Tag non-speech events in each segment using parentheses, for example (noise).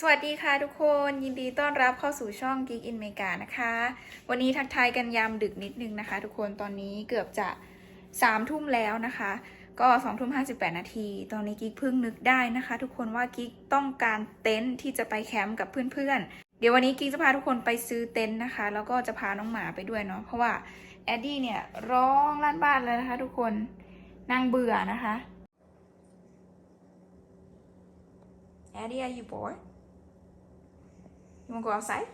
สวัสดีค่ะทุกคนยินดีต้อนรับเข้าสู่ช่อง Geek in Mega นะคะ วันนี้ทักทายกันยามดึกนิดนึงนะคะ ทุกคนตอนนี้เกือบจะสามทุ่มแล้วนะคะ ก็สองทุ่มห้าสิบแปดนาที ตอนนี้กิ๊กเพิ่งนึกได้นะคะ ทุกคนว่ากิ๊กต้องการเต็นท์ที่จะไปแคมป์กับเพื่อนๆ เดี๋ยววันนี้กิ๊กจะพาทุกคนไปซื้อเต็นท์นะคะ แล้วก็จะพาน้องหมาไปด้วยเนาะเพราะว่าแอดดี้เนี่ยร้องลั่นบ้านเลยนะคะ ทุกคนนางเบื่อนะคะ Eddie are you bored You wanna go outside?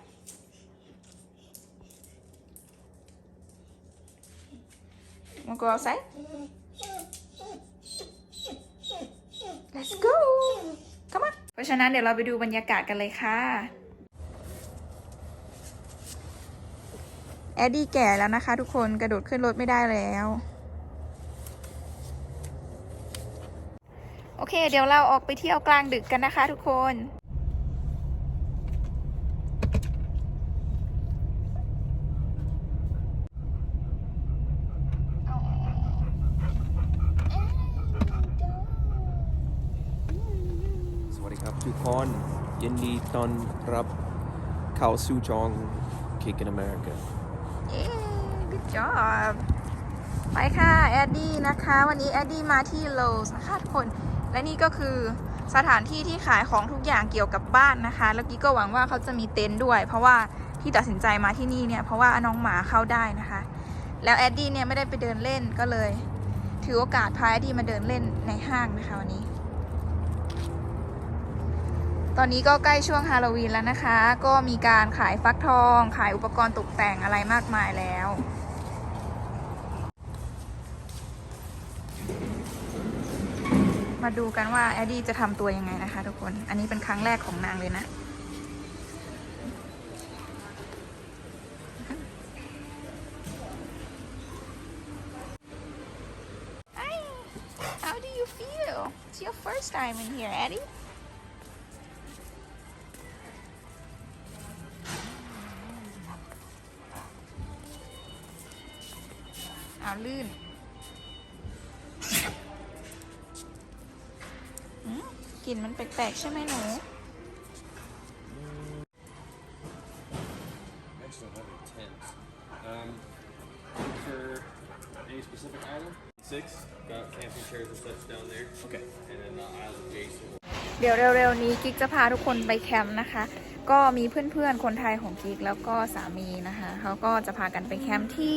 Wanna go outside? Let's go Come on เพราะฉะนั้นเดี๋ยวเราไปดูบรรยากาศกันเลยค่ะ แอดดี้แก่แล้วนะคะทุกคนกระโดดขึ้นรถไม่ได้แล้ว โอเค เดี๋ยวเราออกไปเที่ยวกลางดึกกันนะคะทุกคน ส ครยินดีต้อนรับเข้าสู่ช่อง Kick in America เย้ good job ไปค่ะ แอดดี้นะคะ วันนี้แอดดี้มาที่โลสนะคะทุกคน และนี่ก็คือสถานที่ที่ขายของทุกอย่างเกี่ยวกับบ้านนะคะ แล้วกี้ก็หวังว่าเขาจะมีเต็นท์ด้วย เพราะว่าที่ตัดสินใจมาที่นี่เนี่ย เพราะว่าน้องหมาเข้าได้นะคะ แล้วแอดดี้เนี่ยไม่ได้ไปเดินเล่นก็เลย ถือโอกาสพาแอดดี้มาเดินเล่นในห้างนะคะวันนี้ ตอนนี้ก็ใกล้ช่วงฮาโลวีนแล้วนะคะ ก็มีการขายฟักทอง ขายอุปกรณ์ตกแต่งอะไรมากมายแล้ว มาดูกันว่าแอดดี้จะทำตัวยังไงนะคะทุกคน อันนี้เป็นครั้งแรกของนางเลยนะ Hi how do you feel it's your first time in here Eddie เอาลื่นอืมกลิ่นมันแปลกๆใช่ไหมหนู Excellent, that'd be tense. Um, for any specific island? Six, got camping chairs and such down there. Okay. And then the island Jason. เดี๋ยวเร็วๆนี้กิ๊กจะพาทุกคนไปแคมป์นะคะ ก็มีเพื่อนๆคนไทยของกิ๊กแล้วก็สามีนะคะเขาก็จะพากันไปแคมป์ที่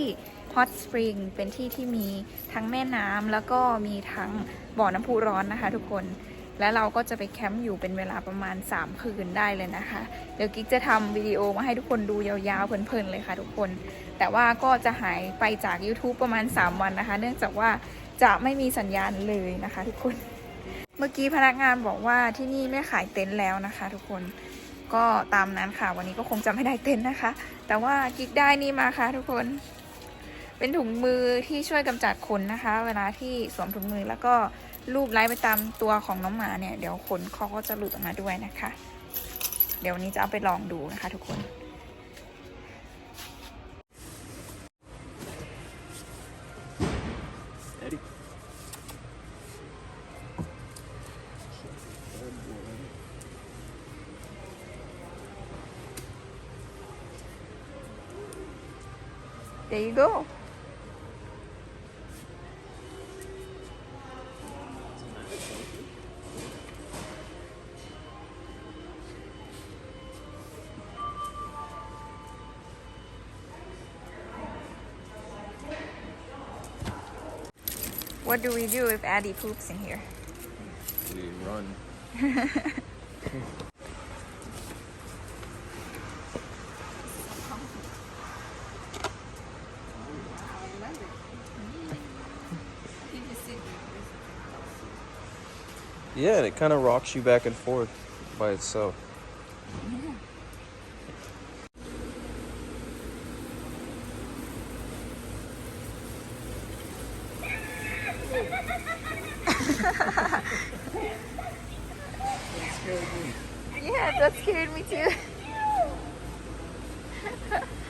Hot Spring เป็นที่ที่มีทั้งแม่น้ำแล้วก็มีทั้งบ่อน้ำพุร้อนนะคะทุกคน และเราก็จะไปแคมป์อยู่เป็นเวลาประมาณ 3 คืนได้เลยนะคะ เดี๋ยวกิ๊กจะทำวิดีโอมาให้ทุกคนดูยาวๆ เพลินๆเลยค่ะทุกคน แต่ว่าก็จะหายไปจาก YouTube ประมาณ 3 วันนะคะ เนื่องจากว่าจะไม่มีสัญญาณเลยนะคะ ทุกคน เมื่อกี้พนักงานบอกว่าที่นี่ไม่ขายเต็นท์แล้วนะคะ ทุกคนก็ตามนั้นค่ะ วันนี้ก็คงจะไม่ได้เต็นท์นะคะ แต่ว่ากิ๊กได้นี่มาค่ะทุกคน เป็นถุงมือที่ช่วยกำจัดขนนะคะ เวลาที่สวมถุงมือแล้วก็ลูบไล้ไปตามตัวของน้องหมาเนี่ย เดี๋ยวขนเขาก็จะหลุดออกมาด้วยนะคะ เดี๋ยววันนี้จะเอาไปลองดูนะคะทุกคน There you go What do we do if Addie poops in here? We run. Yeah, and it kind of rocks you back and forth by itself. Yeah, that scared me too. (laughs)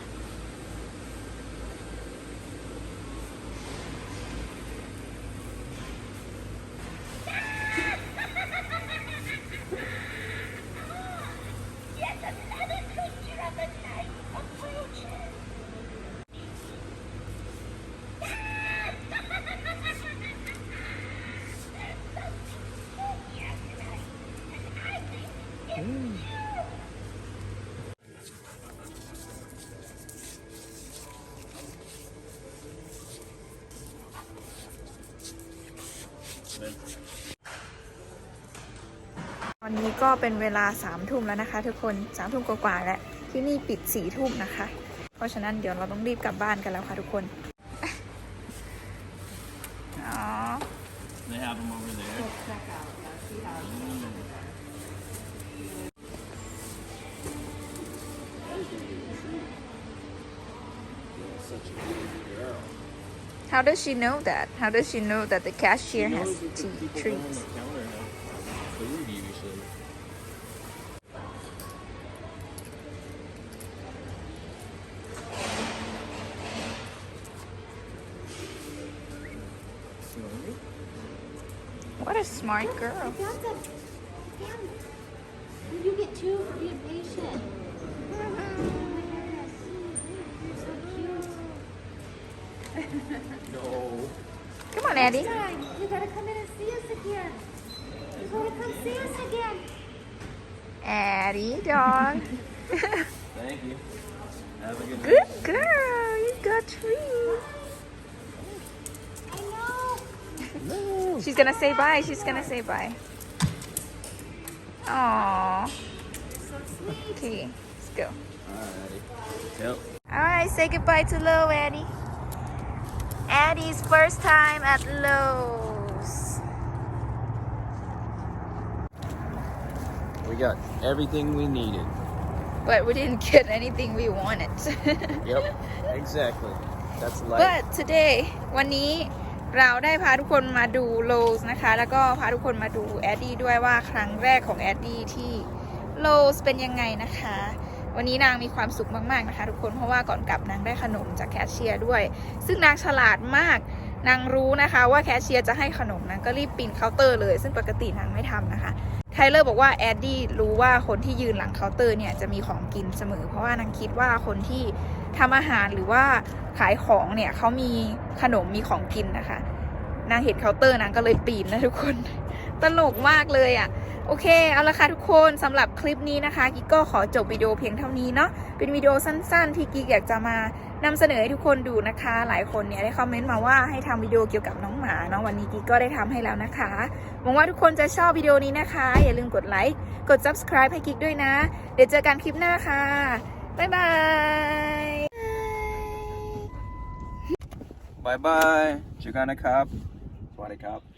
ตอนนี้ก็เป็นเวลาสามทุ่มแล้วนะคะ ทุกคนสามทุ่มกว่าๆแล้วที่นี่ปิดสี่ทุ่มนะคะ เพราะฉะนั้นเดี๋ยวเราต้องรีบกลับบ้านกันแล้วค่ะทุกคน อ๋อ They have them over there. How does she know that? How does she know that the cashier has tea treats? the counter have food usually. What a smart girl. I found them. I found You get two for No. Come on, Eddie. Next time, you gotta come in and see us again. You gotta come see us again. Eddie, dog. (laughs) Thank you. Have a good night. Good girl. You got treats. I know. No. She's gonna say bye. She's gonna say bye. Aww. So sweet. Okay, let's go. Alrighty. Yep. Alright, say goodbye to Lo, Eddie. Eddie's first time at Lowe's. We got everything we needed. But we didn't get anything we wanted. Yep, exactly. That's life. But today วันนี้เราได้พาทุกคนมาดู Lowe's นะคะ แล้วก็พาทุกคนมาดูแอดดี้ด้วยว่าครั้งแรกของแอดดี้ที่ Lowe's เป็นยังไงนะคะ วันนี้นางมีความสุขมากๆนะคะ ทุกคนเพราะว่าก่อนกลับนางได้ขนมจากแคชเชียร์ด้วย ซึ่งนางฉลาดมากนางรู้นะคะว่าแคชเชียร์จะให้ขนมนางก็รีบปีนเคาน์เตอร์เลย ซึ่งปกตินางไม่ทำนะคะไทเลอร์บอกว่าแอดดี้รู้ว่าคนที่ยืนหลังเคาน์เตอร์เนี่ยจะมีของกินเสมอ เพราะว่านางคิดว่าคนที่ทำอาหารหรือว่าขายของเนี่ยเขามีขนมมีของกินนะคะ นางเห็นเคาน์เตอร์นางก็เลยปีนนะทุกคน ตลกมากเลยอะ่ะ โอเค เอาละค่ะทุกคนสำหรับคลิปนี้นะคะ กิ๊กก็ขอจบวิดีโอเพียงเท่านี้เนาะ เป็นวิดีโอสั้นๆ ที่กิ๊กอยากจะมานำเสนอให้ทุกคนดูนะคะ หลายคนเนี่ยได้คอมเมนต์มาว่าให้ทำวิดีโอเกี่ยวกับน้องหมาเนาะ วันนี้กิ๊กก็ได้ทำให้แล้วนะคะ หวังว่าทุกคนจะชอบวิดีโอนี้นะคะ อย่าลืมกดไลค์ กด subscribe ให้กิ๊กด้วยนะ เดี๋ยวเจอกันคลิปหน้าค่ะ บ๊ายบาย Bye bye. เจอกันนะครับ สวัสดีครับ